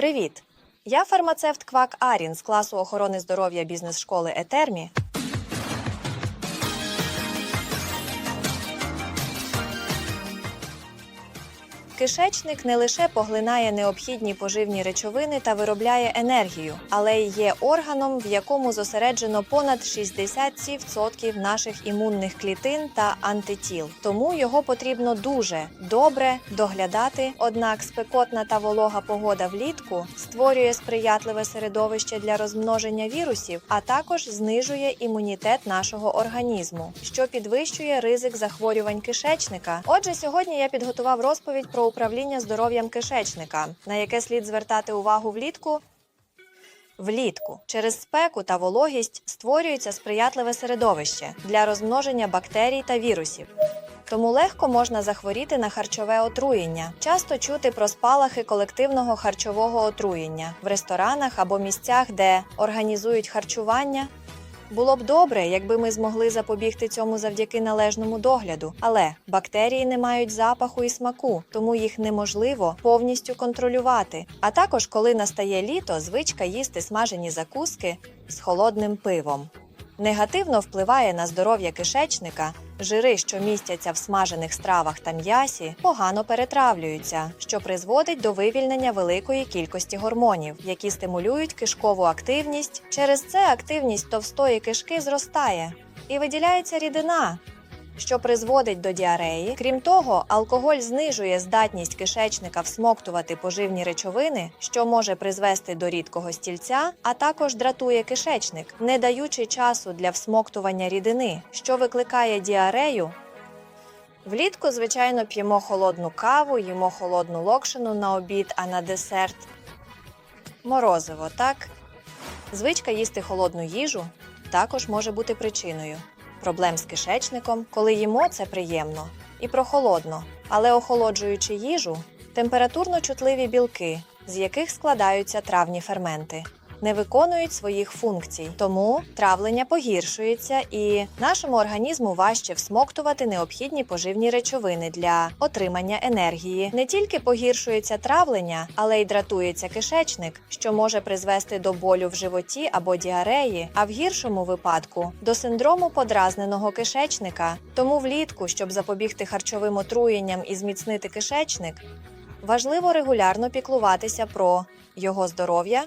Привіт! Я фармацевт Квак Арін з класу охорони здоров'я бізнес-школи Етермі. Кишечник не лише поглинає необхідні поживні речовини та виробляє енергію, але й є органом, в якому зосереджено понад 67% наших імунних клітин та антитіл. Тому його потрібно дуже добре доглядати. Однак спекотна та волога погода влітку створює сприятливе середовище для розмноження вірусів, а також знижує імунітет нашого організму, що підвищує ризик захворювань кишечника. Отже, сьогодні я підготував розповідь про управління здоров'ям кишечника, на яке слід звертати увагу влітку. Влітку через спеку та вологість створюється сприятливе середовище для розмноження бактерій та вірусів. Тому легко можна захворіти на харчове отруєння. Часто чути про спалахи колективного харчового отруєння в ресторанах або місцях, де організують харчування. Було б добре, якби ми змогли запобігти цьому завдяки належному догляду, але бактерії не мають запаху і смаку, тому їх неможливо повністю контролювати. А також, коли настає літо, звичка їсти смажені закуски з холодним пивом. Негативно впливає на здоров'я кишечника. Жири, що містяться в смажених стравах та м'ясі, погано перетравлюються, що призводить до вивільнення великої кількості гормонів, які стимулюють кишкову активність. Через це активність товстої кишки зростає і виділяється рідина, що призводить до діареї. Крім того, алкоголь знижує здатність кишечника всмоктувати поживні речовини, що може призвести до рідкого стільця, а також дратує кишечник, не даючи часу для всмоктування рідини, що викликає діарею. Влітку, звичайно, п'ємо холодну каву, їмо холодну локшину на обід, а на десерт морозиво, так? Звичка їсти холодну їжу також може бути причиною проблем з кишечником, коли їмо це приємно і прохолодно, але охолоджуючи їжу, температурно чутливі білки, з яких складаються травні ферменти. Не виконують своїх функцій, тому травлення погіршується, і нашому організму важче всмоктувати необхідні поживні речовини для отримання енергії. Не тільки погіршується травлення, але й дратується кишечник, що може призвести до болю в животі або діареї, а в гіршому випадку до синдрому подразненого кишечника. Тому влітку, щоб запобігти харчовим отруєнням і зміцнити кишечник, важливо регулярно піклуватися про його здоров'я.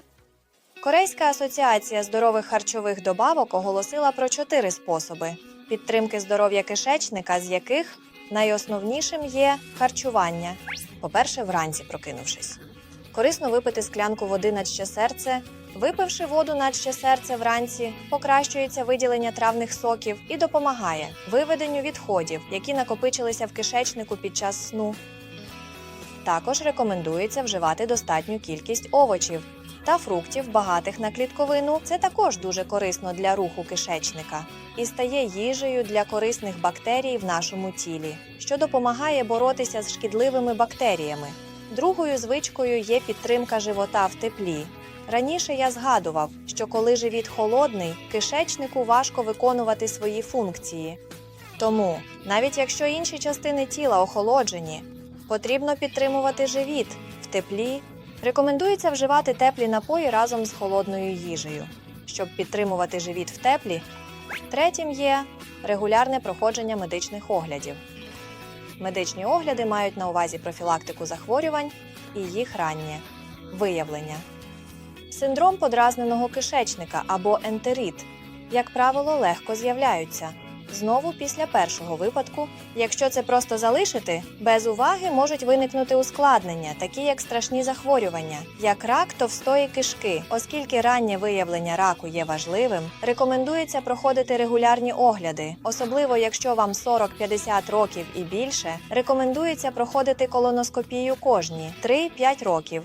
Корейська асоціація здорових харчових добавок оголосила про чотири способи підтримки здоров'я кишечника, з яких найосновнішим є харчування. По-перше, вранці прокинувшись. Корисно випити склянку води на ще серце. Випивши воду на ще серце вранці, покращується виділення травних соків і допомагає виведенню відходів, які накопичилися в кишечнику під час сну. Також рекомендується вживати достатню кількість овочів та фруктів, багатих на клітковину. Це також дуже корисно для руху кишечника і стає їжею для корисних бактерій в нашому тілі, що допомагає боротися з шкідливими бактеріями. Другою звичкою є підтримка живота в теплі. Раніше я згадував, що коли живіт холодний, кишечнику важко виконувати свої функції. Тому, навіть якщо інші частини тіла охолоджені, потрібно підтримувати живіт в теплі. Рекомендується вживати теплі напої разом з холодною їжею, щоб підтримувати живіт в теплі. Третім є регулярне проходження медичних оглядів. Медичні огляди мають на увазі профілактику захворювань і їх раннє виявлення. Синдром подразненого кишечника або ентерит, як правило, легко з'являються. Знову після першого випадку, якщо це просто залишити, без уваги можуть виникнути ускладнення, такі як страшні захворювання, як рак товстої кишки. Оскільки раннє виявлення раку є важливим, рекомендується проходити регулярні огляди, особливо якщо вам 40-50 років і більше. Рекомендується проходити колоноскопію кожні 3-5 років.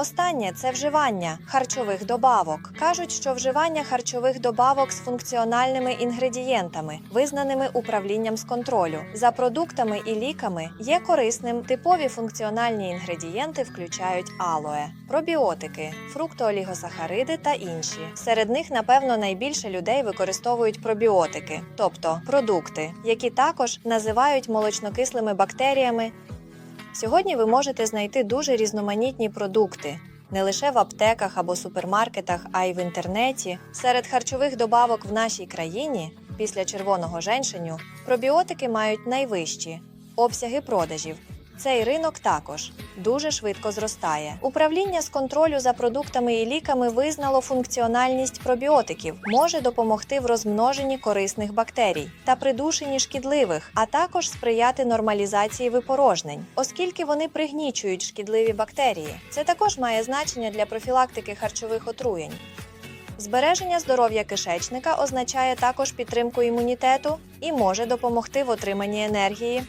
Останнє це вживання харчових добавок. Кажуть, що вживання харчових добавок з функціональними інгредієнтами, визнаними управлінням з контролю, за продуктами і ліками є корисним. Типові функціональні інгредієнти включають алоe, пробіотики, фруктоолігосахариди та інші. Серед них, напевно, найбільше людей використовують пробіотики, тобто продукти, які також називають молочнокислими бактеріями Сьогодні ви можете знайти дуже різноманітні продукти. Не лише в аптеках або супермаркетах, а й в інтернеті. Серед харчових добавок в нашій країні після червоного женшеню пробіотики мають найвищі обсяги продажів. Цей ринок також дуже швидко зростає. Управління з контролю за продуктами і ліками визнало функціональність пробіотиків, може допомогти в розмноженні корисних бактерій та придушенні шкідливих, а також сприяти нормалізації випорожнень, оскільки вони пригнічують шкідливі бактерії. Це також має значення для профілактики харчових отруєнь. Збереження здоров'я кишечника означає також підтримку імунітету і може допомогти в отриманні енергії.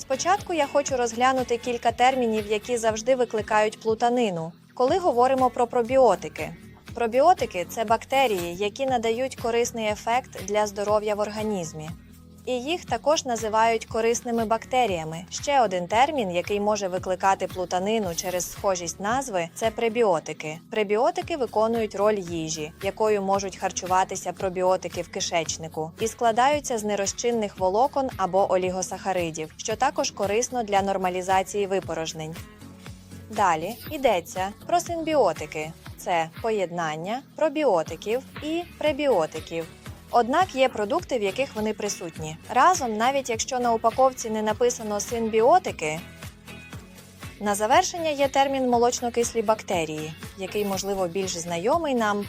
Спочатку я хочу розглянути кілька термінів, які завжди викликають плутанину, коли говоримо про пробіотики. Пробіотики це бактерії, які надають корисний ефект для здоров'я в організмі. І їх також називають корисними бактеріями. Ще один термін, який може викликати плутанину через схожість назви, це пребіотики. Пребіотики виконують роль їжі, якою можуть харчуватися пробіотики в кишечнику, і складаються з нерозчинних волокон або олігосахаридів, що також корисно для нормалізації випорожнень. Далі йдеться про симбіотики: це поєднання пробіотиків і пребіотиків. Однак є продукти, в яких вони присутні. Разом, навіть якщо на упаковці не написано синбіотики, на завершення є термін молочнокислі бактерії, який, можливо, більш знайомий нам.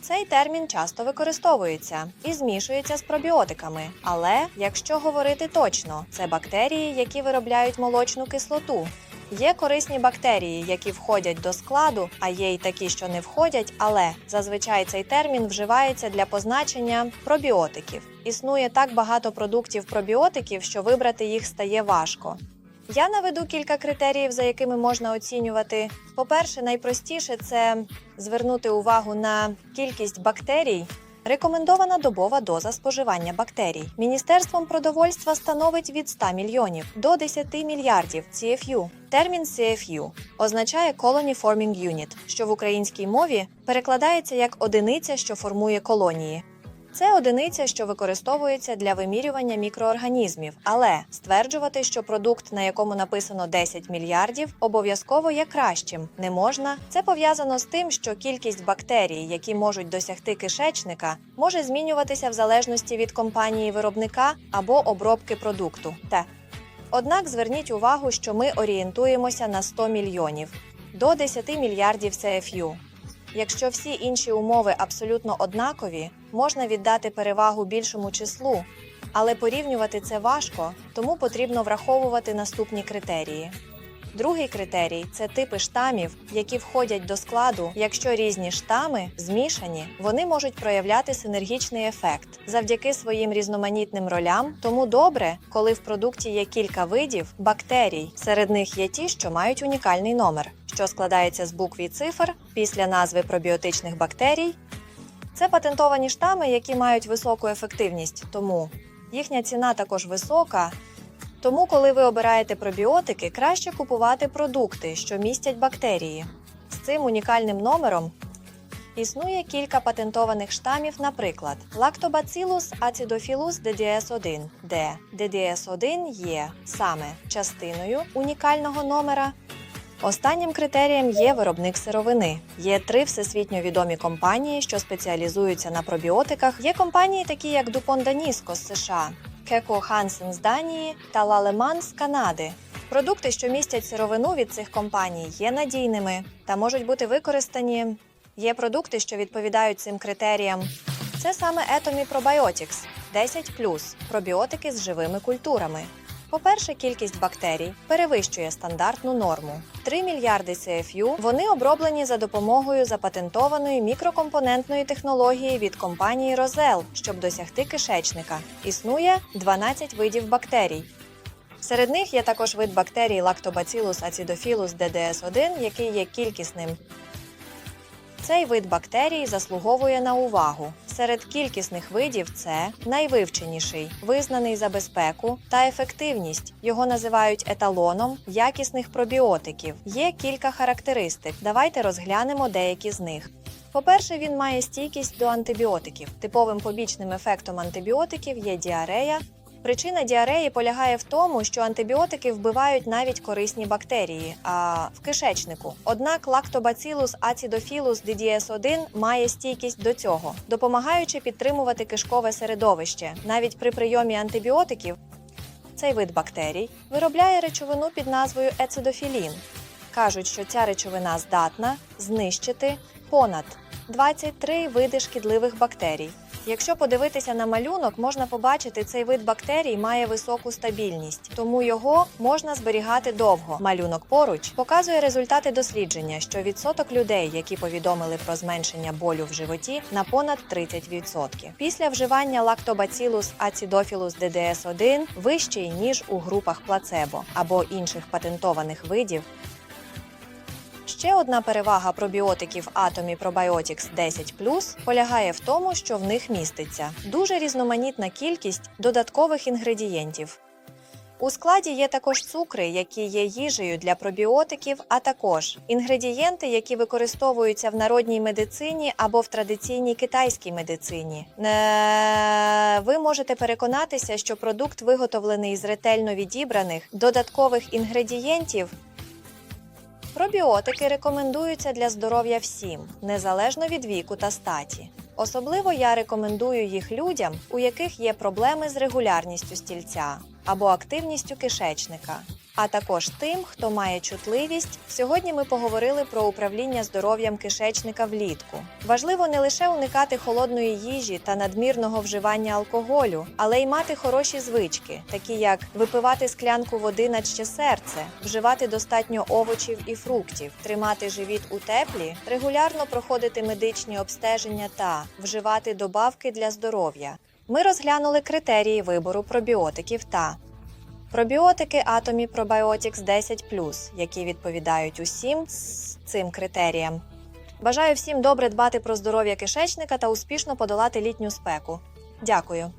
Цей термін часто використовується і змішується з пробіотиками. Але якщо говорити точно, це бактерії, які виробляють молочну кислоту. Є корисні бактерії, які входять до складу, а є й такі, що не входять, але зазвичай цей термін вживається для позначення пробіотиків. Існує так багато продуктів пробіотиків, що вибрати їх стає важко. Я наведу кілька критеріїв, за якими можна оцінювати. По-перше, найпростіше це звернути увагу на кількість бактерій. Рекомендована добова доза споживання бактерій. Міністерством продовольства становить від 100 мільйонів до 10 мільярдів CFU. Термін CFU означає Colony Forming Unit, що в українській мові перекладається як одиниця, що формує колонії. Це одиниця, що використовується для вимірювання мікроорганізмів, але стверджувати, що продукт, на якому написано 10 мільярдів, обов'язково є кращим, не можна. Це пов'язано з тим, що кількість бактерій, які можуть досягти кишечника, може змінюватися в залежності від компанії виробника або обробки продукту. Те. Однак зверніть увагу, що ми орієнтуємося на 100 мільйонів до 10 мільярдів CFU. Якщо всі інші умови абсолютно однакові, можна віддати перевагу більшому числу, але порівнювати це важко, тому потрібно враховувати наступні критерії. Другий критерій це типи штамів, які входять до складу. Якщо різні штами змішані, вони можуть проявляти синергічний ефект завдяки своїм різноманітним ролям. Тому добре, коли в продукті є кілька видів бактерій. Серед них є ті, що мають унікальний номер, що складається з букв і цифр після назви пробіотичних бактерій. Це патентовані штами, які мають високу ефективність, тому їхня ціна також висока. Тому, коли ви обираєте пробіотики, краще купувати продукти, що містять бактерії. З цим унікальним номером існує кілька патентованих штамів, наприклад, Lactobacillus acidophilus DDS1, де DDS1 є саме частиною унікального номера. Останнім критерієм є виробник сировини. Є три всесвітньо відомі компанії, що спеціалізуються на пробіотиках. Є компанії, такі як Danisco з США, Кеко Хансен з Данії та Лалеман з Канади. Продукти, що містять сировину від цих компаній, є надійними та можуть бути використані. Є продукти, що відповідають цим критеріям. Це саме Etomy Probiotics 10 пробіотики з живими культурами. По-перше, кількість бактерій перевищує стандартну норму. 3 мільярди CFU вони оброблені за допомогою запатентованої мікрокомпонентної технології від компанії Rosell, щоб досягти кишечника. Існує 12 видів бактерій. Серед них є також вид бактерій Lactobacillus acidophilus DDS1, який є кількісним. Цей вид бактерій заслуговує на увагу. Серед кількісних видів це найвивченіший, визнаний за безпеку та ефективність. Його називають еталоном якісних пробіотиків. Є кілька характеристик. Давайте розглянемо деякі з них. По-перше, він має стійкість до антибіотиків. Типовим побічним ефектом антибіотиків є діарея, Причина діареї полягає в тому, що антибіотики вбивають навіть корисні бактерії, а в кишечнику. Однак лактобацилус acidophilus DDS1 має стійкість до цього, допомагаючи підтримувати кишкове середовище. Навіть при прийомі антибіотиків цей вид бактерій виробляє речовину під назвою ецидофілін. Кажуть, що ця речовина здатна знищити понад 23 види шкідливих бактерій. Якщо подивитися на малюнок, можна побачити, цей вид бактерій має високу стабільність, тому його можна зберігати довго. Малюнок поруч показує результати дослідження, що відсоток людей, які повідомили про зменшення болю в животі, на понад 30%. Після вживання лактобацилус acidophilus DDS1 вищий ніж у групах плацебо або інших патентованих видів Ще одна перевага пробіотиків Atomy Probiotics 10 полягає в тому, що в них міститься дуже різноманітна кількість додаткових інгредієнтів. У складі є також цукри, які є їжею для пробіотиків, а також інгредієнти, які використовуються в народній медицині або в традиційній китайській медицині. Е, Ви можете переконатися, що продукт виготовлений з ретельно відібраних додаткових інгредієнтів Пробіотики рекомендуються для здоров'я всім, незалежно від віку та статі. Особливо я рекомендую їх людям, у яких є проблеми з регулярністю стільця або активністю кишечника, а також тим, хто має чутливість. Сьогодні ми поговорили про управління здоров'ям кишечника влітку. Важливо не лише уникати холодної їжі та надмірного вживання алкоголю, але й мати хороші звички, такі як випивати склянку води на ще серце, вживати достатньо овочів і фруктів, тримати живіт у теплі, регулярно проходити медичні обстеження та вживати добавки для здоров'я. Ми розглянули критерії вибору пробіотиків та пробіотики Atomy Probiotics 10 які відповідають усім цим критеріям. Бажаю всім добре дбати про здоров'я кишечника та успішно подолати літню спеку. Дякую.